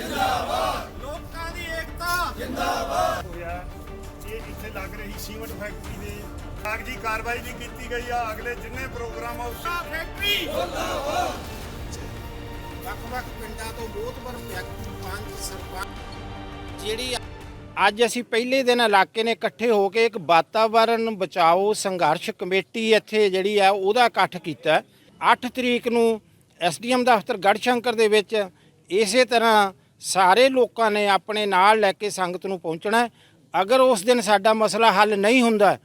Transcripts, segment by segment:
ਜਿੰਦਾਬਾਦ। ਲੋਕਾਂ ਦੀ ਏਕਤਾ। ਜਿੰਦਾਬਾਦ। ਹੋਇਆ ਇਹ ਇੱਥੇ ਲੱਗ ਰਹੀ ਸੀਮੈਂਟ ਫੈਕਟਰੀ ਦੇ ਕਾਗਜ਼ੀ ਕਾਰਵਾਈ ਵੀ ਕੀਤੀ ਗਈ ਆ। ਅਗਲੇ ਜਿੰਨੇ ਪ੍ਰੋਗਰਾਮ ਆ ਉਸ ਫੈਕਟਰੀ। ਵੱਖ-ਵੱਖ ਪਿੰਡਾਂ ਤੋਂ ਮੋਹਤਬਰ ਵਿਅਕਤੀ ਪੰਜ ਸਰਪੰਚ ਜਿਹੜੀ ਅੱਜ ਅਸੀਂ ਪਹਿਲੇ ਦਿਨ ਇਲਾਕੇ ਨੇ ਇਕੱਠੇ ਹੋ ਕੇ ਇੱਕ ਵਾਤਾਵਰਣ ਬਚਾਓ ਸੰਘਰਸ਼ ਕਮੇਟੀ ਇੱਥੇ ਜਿਹੜੀ ਆ ਉਹਦਾ ਇਕੱਠ ਕੀਤਾ। 8 ਤਰੀਕ ਨੂੰ ਐਸਡੀਐਮ ਦਫ਼ਤਰ ਗੜਸ਼ੰਕਰ ਦੇ ਵਿੱਚ ਇਸੇ ਤਰ੍ਹਾਂ ਸਾਰੇ ਲੋਕਾਂ ਨੇ ਆਪਣੇ ਨਾਲ ਲੈ ਕੇ ਸੰਗਤ ਨੂੰ ਪਹੁੰਚਣਾ ਅਗਰ ਉਸ ਦਿਨ ਸਾਡਾ ਮਸਲਾ ਹੱਲ ਨਹੀਂ ਹੁੰਦਾ,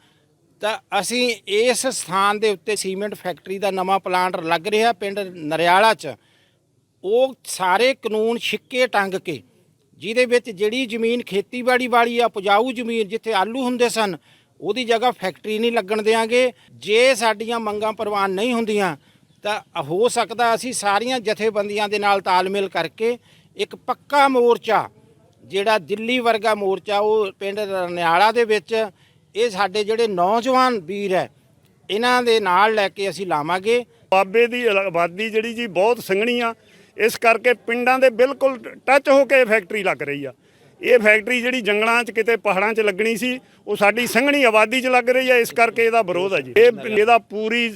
ਤਾਂ ਅਸੀਂ ਇਸ ਸਥਾਨ ਦੇ ਉੱਤੇ ਸੀਮੈਂਟ ਫੈਕਟਰੀ ਦਾ ਨਵਾਂ ਪਲਾਂਟ ਲੱਗ ਰਿਹਾ ਪਿੰਡ ਨਰਿਆਲਾ 'ਚ। ਉਹ ਸਾਰੇ ਕਾਨੂੰਨ ਛਿੱਕੇ ਟੰਗ ਕੇ, ਜਿਹਦੇ ਵਿੱਚ ਜਿਹੜੀ ਜ਼ਮੀਨ ਖੇਤੀਬਾੜੀ ਵਾਲੀ ਆ, ਉਪਜਾਊ ਜ਼ਮੀਨ ਜਿੱਥੇ ਆਲੂ ਹੁੰਦੇ ਸਨ, ਉਹਦੀ ਜਗ੍ਹਾ ਫੈਕਟਰੀ ਨਹੀਂ ਲੱਗਣ ਦੇਾਂਗੇ ਜੇ ਸਾਡੀਆਂ ਮੰਗਾਂ ਪ੍ਰਵਾਨ ਨਹੀਂ ਹੁੰਦੀਆਂ, ਤਾਂ ਹੋ ਸਕਦਾ ਅਸੀਂ ਸਾਰੀਆਂ ਜਥੇਬੰਦੀਆਂ ਦੇ ਨਾਲ ਤਾਲਮੇਲ ਕਰਕੇ ਇੱਕ ਪੱਕਾ ਮੋਰਚਾ, ਜਿਹੜਾ ਦਿੱਲੀ ਵਰਗਾ ਮੋਰਚਾ, ਉਹ ਪਿੰਡ ਰਨਿਆਲਾ ਦੇ ਵਿੱਚ, ਇਹ ਸਾਡੇ ਜਿਹੜੇ ਨੌਜਵਾਨ ਵੀਰ ਹੈ, ਇਹਨਾਂ ਦੇ ਨਾਲ ਲੈ ਕੇ ਅਸੀਂ ਲਾਵਾਂਗੇ। ਬਾਬੇ ਦੀ ਆਬਾਦੀ ਜਿਹੜੀ ਜੀ, ਬਹੁਤ ਸੰਘਣੀ ਆ। ਇਸ ਕਰਕੇ ਪਿੰਡਾਂ ਦੇ ਬਿਲਕੁਲ ਟੱਚ ਹੋ ਕੇ ਇਹ ਫੈਕਟਰੀ ਲੱਗ ਰਹੀ ਆ। ਇਹ ਫੈਕਟਰੀ ਜਿਹੜੀ ਜੰਗਲਾਂ 'ਚ ਕਿਤੇ ਪਹਾੜਾਂ 'ਚ ਲੱਗਣੀ ਸੀ, ਉਹ ਸਾਡੀ ਸੰਘਣੀ ਆਬਾਦੀ 'ਚ ਲੱਗ ਰਹੀ ਆ। ਇਸ ਕਰਕੇ ਇਹਦਾ ਵਿਰੋਧ ਆ ਜੀ। ਇਹ ਇਹਦਾ ਪੂਰੀ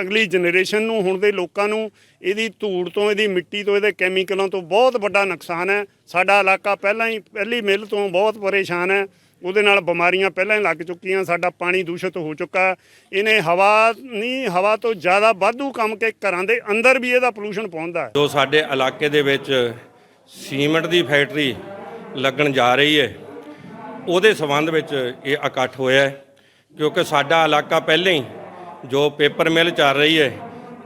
ਅਗਲੀ ਜਨਰੇਸ਼ਨ ਨੂੰ, ਹੁਣ ਦੇ ਲੋਕਾਂ ਨੂੰ, ਇਹਦੀ ਧੂੜ ਤੋਂ, ਇਹਦੀ ਮਿੱਟੀ ਤੋਂ, ਇਹਦੇ ਕੈਮੀਕਲਾਂ ਤੋਂ ਬਹੁਤ ਵੱਡਾ ਨੁਕਸਾਨ ਹੈ। ਸਾਡਾ ਇਲਾਕਾ ਪਹਿਲਾਂ ਹੀ, ਪਹਿਲੀ ਮਿੱਲ ਤੋਂ ਬਹੁਤ ਪਰੇਸ਼ਾਨ ਹੈ। ਉਹਦੇ ਨਾਲ ਬਿਮਾਰੀਆਂ ਪਹਿਲਾਂ ਹੀ ਲੱਗ ਚੁੱਕੀਆਂ, ਸਾਡਾ ਪਾਣੀ ਦੂਸ਼ਿਤ ਹੋ ਚੁੱਕਾ। ਇਹਨੇ ਹਵਾ ਨਹੀਂ, ਹਵਾ ਤੋਂ ਜ਼ਿਆਦਾ ਵਾਧੂ ਕੰਮ ਕੇ ਘਰਾਂ ਦੇ ਅੰਦਰ ਵੀ ਇਹਦਾ ਪੋਲੂਸ਼ਨ ਪਹੁੰਚਦਾ ਜੋ ਸਾਡੇ ਇਲਾਕੇ ਦੇ ਵਿੱਚ ਸੀਮੈਂਟ ਦੀ ਫੈਕਟਰੀ ਲੱਗਣ ਜਾ ਰਹੀ ਹੈ, ਉਹਦੇ ਸੰਬੰਧ ਵਿੱਚ ਇਹ ਇਕੱਠ ਹੋਇਆ ਕਿਉਂਕਿ ਸਾਡਾ ਇਲਾਕਾ ਪਹਿਲਾਂ ਹੀ ਜੋ ਪੇਪਰ ਮਿਲ ਚੱਲ ਰਹੀ ਹੈ,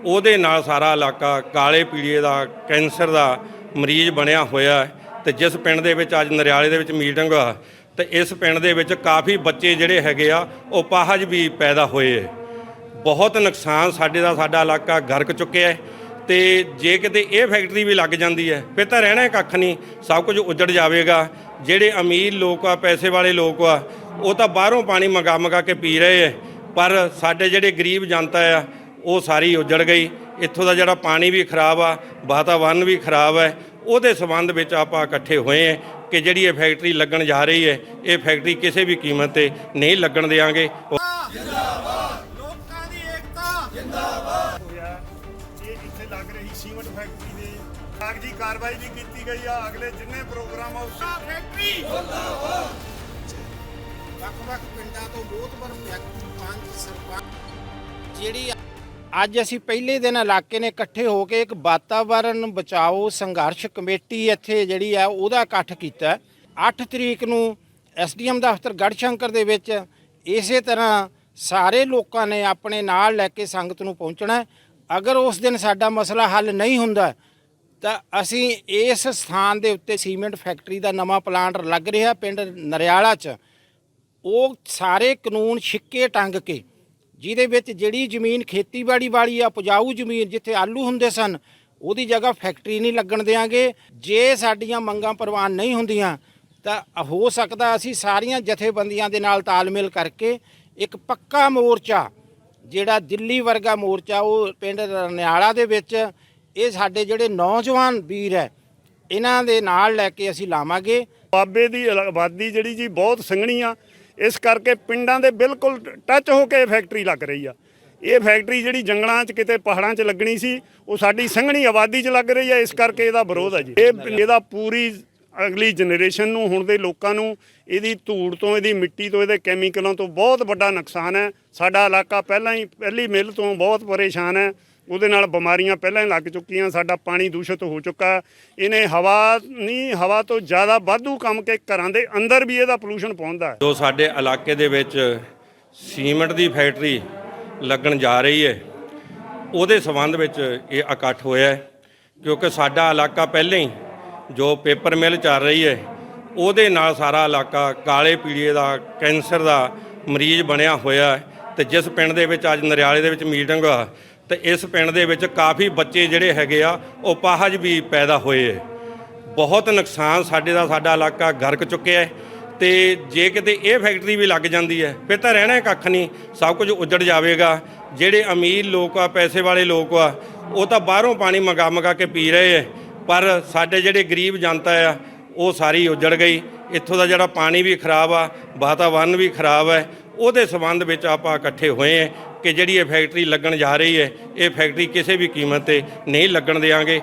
ਉਹਦੇ ਨਾਲ ਸਾਰਾ ਇਲਾਕਾ ਕਾਲੇ ਪੀਲੀਏ ਦਾ, ਕੈਂਸਰ ਦਾ ਮਰੀਜ਼ ਬਣਿਆ ਹੋਇਆ ਹੈ ਤੇ ਜਿਸ ਪਿੰਡ ਦੇ ਵਿੱਚ ਅੱਜ ਨਰਿਆਲੇ ਦੇ ਵਿੱਚ ਮੀਟਿੰਗ ਆ, ਤੇ ਇਸ ਪਿੰਡ ਦੇ ਵਿੱਚ ਕਾਫੀ ਬੱਚੇ ਜਿਹੜੇ ਹੈਗੇ ਆ, ਉਹ ਪਾਹਜ ਵੀ ਪੈਦਾ ਹੋਏ ਹੈ। ਬਹੁਤ ਨੁਕਸਾਨ ਸਾਡੇ ਦਾ, ਸਾਡਾ ਇਲਾਕਾ ਗਰਕ ਚੁੱਕਿਆ ਹੈ ਤੇ ਜੇ ਕਿਤੇ ਇਹ ਫੈਕਟਰੀ ਵੀ ਲੱਗ ਜਾਂਦੀ ਹੈ, ਫਿਰ ਤਾਂ ਰਹਿਣਾ ਕੱਖ ਨਹੀਂ, ਸਭ ਕੁਝ ਉੱਜੜ ਜਾਵੇਗਾ। ਜਿਹੜੇ ਅਮੀਰ ਲੋਕ ਆ, ਪੈਸੇ ਵਾਲੇ ਲੋਕ ਆ, ਉਹ ਤਾਂ ਬਾਹਰੋਂ ਪਾਣੀ ਮੰਗਾ ਮੰਗਾ ਕੇ ਪੀ ਰਹੇ ਹੈ। ਪਰ ਸਾਡੇ ਜਿਹੜੇ ਗਰੀਬ ਜਨਤਾ ਆ ਉਹ ਸਾਰੀ ਉੱਜੜ ਗਈ। ਇੱਥੋਂ ਦਾ ਜਿਹੜਾ ਪਾਣੀ ਵੀ ਖਰਾਬ ਆ ਵਾਤਾਵਰਨ ਵੀ ਖਰਾਬ ਹੈ ਉਹਦੇ ਸੰਬੰਧ ਵਿੱਚ ਆਪਾਂ ਇਕੱਠੇ ਹੋਏ ਹਾਂ ਕਿ ਜਿਹੜੀ ਇਹ ਫੈਕਟਰੀ ਲੱਗਣ ਜਾ ਰਹੀ ਹੈ ਇਹ ਫੈਕਟਰੀ ਕਿਸੇ ਵੀ ਕੀਮਤ ਤੇ ਨਹੀਂ ਲੱਗਣ ਦੇਵਾਂਗੇ ਲੋਕਾਂ ਦੀ ਏਕਤਾ। ਹੋਇਆ ਇਹ ਇੱਥੇ ਲੱਗ ਰਹੀ ਸੀਮੈਂਟ ਫੈਕਟਰੀ ਦੇ ਕਾਗਜ਼ੀ ਕਾਰਵਾਈ ਵੀ ਕੀਤੀ ਗਈ ਆ। ਅਗਲੇ ਜਿੰਨੇ ਪ੍ਰੋਗਰਾਮ ਆ ਉਸ ਫੈਕਟਰੀ। ਵੱਖ-ਵੱਖ ਪਿੰਡਾਂ ਤੋਂ ਮੋਹਤਬਰ ਵਿਅਕਤੀ ਪੰਜ ਸਰਪੰਚ ਜਿਹੜੀ ਅੱਜ ਅਸੀਂ ਪਹਿਲੇ ਦਿਨ ਇਲਾਕੇ ਨੇ ਇਕੱਠੇ ਹੋ ਕੇ ਇੱਕ ਵਾਤਾਵਰਣ ਬਚਾਓ ਸੰਘਰਸ਼ ਕਮੇਟੀ ਇੱਥੇ ਜਿਹੜੀ ਆ ਉਹਦਾ ਇਕੱਠ ਕੀਤਾ। 8 ਤਰੀਕ ਨੂੰ ਐਸਡੀਐਮ ਦਫ਼ਤਰ ਗੜਸ਼ੰਕਰ ਦੇ ਵਿੱਚ ਇਸੇ ਤਰ੍ਹਾਂ ਸਾਰੇ ਲੋਕਾਂ ਨੇ ਆਪਣੇ ਨਾਲ ਲੈ ਕੇ ਸੰਗਤ ਨੂੰ ਪਹੁੰਚਣਾ ਅਗਰ ਉਸ ਦਿਨ ਸਾਡਾ ਮਸਲਾ ਹੱਲ ਨਹੀਂ ਹੁੰਦਾ, ਤਾਂ ਅਸੀਂ ਇਸ ਸਥਾਨ ਦੇ ਉੱਤੇ ਸੀਮੈਂਟ ਫੈਕਟਰੀ ਦਾ ਨਵਾਂ ਪਲਾਂਟ ਲੱਗ ਰਿਹਾ ਪਿੰਡ ਨਰਿਆਲਾ 'ਚ। ਉਹ ਸਾਰੇ ਕਾਨੂੰਨ ਛਿੱਕੇ ਟੰਗ ਕੇ, ਜਿਹਦੇ ਵਿੱਚ ਜਿਹੜੀ ਜ਼ਮੀਨ ਖੇਤੀਬਾੜੀ ਵਾਲੀ ਆ, ਉਪਜਾਊ ਜ਼ਮੀਨ ਜਿੱਥੇ ਆਲੂ ਹੁੰਦੇ ਸਨ, ਉਹਦੀ ਜਗ੍ਹਾ ਫੈਕਟਰੀ ਨਹੀਂ ਲੱਗਣ ਦੇਾਂਗੇ ਜੇ ਸਾਡੀਆਂ ਮੰਗਾਂ ਪ੍ਰਵਾਨ ਨਹੀਂ ਹੁੰਦੀਆਂ, ਤਾਂ ਹੋ ਸਕਦਾ ਅਸੀਂ ਸਾਰੀਆਂ ਜਥੇਬੰਦੀਆਂ ਦੇ ਨਾਲ ਤਾਲਮੇਲ ਕਰਕੇ ਇੱਕ ਪੱਕਾ ਮੋਰਚਾ, ਜਿਹੜਾ ਦਿੱਲੀ ਵਰਗਾ ਮੋਰਚਾ, ਉਹ ਪਿੰਡ ਰਨਿਆਲਾ ਦੇ ਵਿੱਚ, ਇਹ ਸਾਡੇ ਜਿਹੜੇ ਨੌਜਵਾਨ ਵੀਰ ਹੈ, ਇਹਨਾਂ ਦੇ ਨਾਲ ਲੈ ਕੇ ਅਸੀਂ ਲਾਵਾਂਗੇ। ਬਾਬੇ ਦੀ ਆਬਾਦੀ ਜਿਹੜੀ ਜੀ ਬਹੁਤ ਸੰਘਣੀ ਆ ਇਸ ਕਰਕੇ ਪਿੰਡਾਂ ਦੇ ਬਿਲਕੁਲ ਟੱਚ ਹੋ ਕੇ ਇਹ ਫੈਕਟਰੀ ਲੱਗ ਰਹੀ ਆ। ਇਹ ਫੈਕਟਰੀ ਜਿਹੜੀ ਜੰਗਲਾਂ 'ਚ ਕਿਤੇ ਪਹਾੜਾਂ 'ਚ ਲੱਗਣੀ ਸੀ, ਉਹ ਸਾਡੀ ਸੰਘਣੀ ਆਬਾਦੀ 'ਚ ਲੱਗ ਰਹੀ ਆ, ਇਸ ਕਰਕੇ ਇਹਦਾ ਵਿਰੋਧ ਆ ਜੀ। ਇਹ ਇਹਦਾ ਪੂਰੀ ਅਗਲੀ ਜਨਰੇਸ਼ਨ ਨੂੰ, ਹੁਣ ਦੇ ਲੋਕਾਂ ਨੂੰ, ਇਹਦੀ ਧੂੜ ਤੋਂ, ਇਹਦੀ ਮਿੱਟੀ ਤੋਂ, ਇਹਦੇ ਕੈਮੀਕਲਾਂ ਤੋਂ ਬਹੁਤ ਵੱਡਾ ਨੁਕਸਾਨ ਹੈ। ਸਾਡਾ ਇਲਾਕਾ ਪਹਿਲਾਂ ਹੀ, ਪਹਿਲੀ ਮਿੱਲ ਤੋਂ ਬਹੁਤ ਪਰੇਸ਼ਾਨ ਹੈ। ਉਹਦੇ ਨਾਲ ਬਿਮਾਰੀਆਂ ਪਹਿਲਾਂ ਹੀ ਲੱਗ ਚੁੱਕੀਆਂ, ਸਾਡਾ ਪਾਣੀ ਦੂਸ਼ਿਤ ਹੋ ਚੁੱਕਾ। ਇਹਨੇ ਹਵਾ ਨਹੀਂ, ਹਵਾ ਤੋਂ ਜ਼ਿਆਦਾ ਵਾਧੂ ਕੰਮ ਕੇ ਘਰਾਂ ਦੇ ਅੰਦਰ ਵੀ ਇਹਦਾ ਪੋਲੂਸ਼ਨ ਪਹੁੰਚਦਾ ਜੋ ਸਾਡੇ ਇਲਾਕੇ ਦੇ ਵਿੱਚ ਸੀਮੈਂਟ ਦੀ ਫੈਕਟਰੀ ਲੱਗਣ ਜਾ ਰਹੀ ਹੈ, ਉਹਦੇ ਸੰਬੰਧ ਵਿੱਚ ਇਹ ਇਕੱਠ ਹੋਇਆ ਕਿਉਂਕਿ ਸਾਡਾ ਇਲਾਕਾ ਪਹਿਲਾਂ ਹੀ ਜੋ ਪੇਪਰ ਮਿਲ ਚੱਲ ਰਹੀ ਹੈ, ਉਹਦੇ ਨਾਲ ਸਾਰਾ ਇਲਾਕਾ ਕਾਲੇ ਪੀਲੀਏ ਦਾ, ਕੈਂਸਰ ਦਾ ਮਰੀਜ਼ ਬਣਿਆ ਹੋਇਆ ਹੈ ਤੇ ਜਿਸ ਪਿੰਡ ਦੇ ਵਿੱਚ ਅੱਜ ਨਰਿਆਲੇ ਦੇ ਵਿੱਚ ਮੀਟਿੰਗ ਆ ਤੇ ਇਸ ਪਿੰਡ ਦੇ ਵਿੱਚ ਕਾਫੀ ਬੱਚੇ ਜਿਹੜੇ ਹੈਗੇ ਆ, ਉਹ ਪਾਹਜ ਵੀ ਪੈਦਾ ਹੋਏ ਹੈ ਬਹੁਤ ਨੁਕਸਾਨ ਸਾਡੇ ਦਾ, ਸਾਡਾ ਇਲਾਕਾ ਗਰਕ ਚੁੱਕਿਆ ਹੈ ਤੇ ਜੇ ਕਿਤੇ ਇਹ ਫੈਕਟਰੀ ਵੀ ਲੱਗ ਜਾਂਦੀ ਹੈ ਫਿਰ ਤਾਂ ਰਹਿਣਾ ਕੱਖ ਨਹੀਂ, ਸਭ ਕੁਝ ਉੱਜੜ ਜਾਵੇਗਾ। ਜਿਹੜੇ ਅਮੀਰ ਲੋਕ ਆ, ਪੈਸੇ ਵਾਲੇ ਲੋਕ ਆ, ਉਹ ਤਾਂ ਬਾਹਰੋਂ ਪਾਣੀ ਮੰਗਾ ਮੰਗਾ ਕੇ ਪੀ ਰਹੇ ਹੈ ਪਰ ਸਾਡੇ ਜਿਹੜੇ ਗਰੀਬ ਜਨਤਾ ਆ, ਉਹ ਸਾਰੀ ਉਜੜ ਗਈ। ਇੱਥੋਂ ਦਾ ਜਿਹੜਾ ਪਾਣੀ ਵੀ ਖਰਾਬ ਆ, ਵਾਤਾਵਰਨ ਵੀ ਖਰਾਬ ਹੈ ਉਹਦੇ ਸੰਬੰਧ ਵਿੱਚ ਆਪਾਂ ਇਕੱਠੇ ਹੋਏ ਹਾਂ ਕਿ ਜਿਹੜੀ ਇਹ ਫੈਕਟਰੀ ਲੱਗਣ ਜਾ ਰਹੀ ਹੈ, ਇਹ ਫੈਕਟਰੀ ਕਿਸੇ ਵੀ ਕੀਮਤ ਤੇ ਨਹੀਂ ਲੱਗਣ ਦੇਵਾਂਗੇ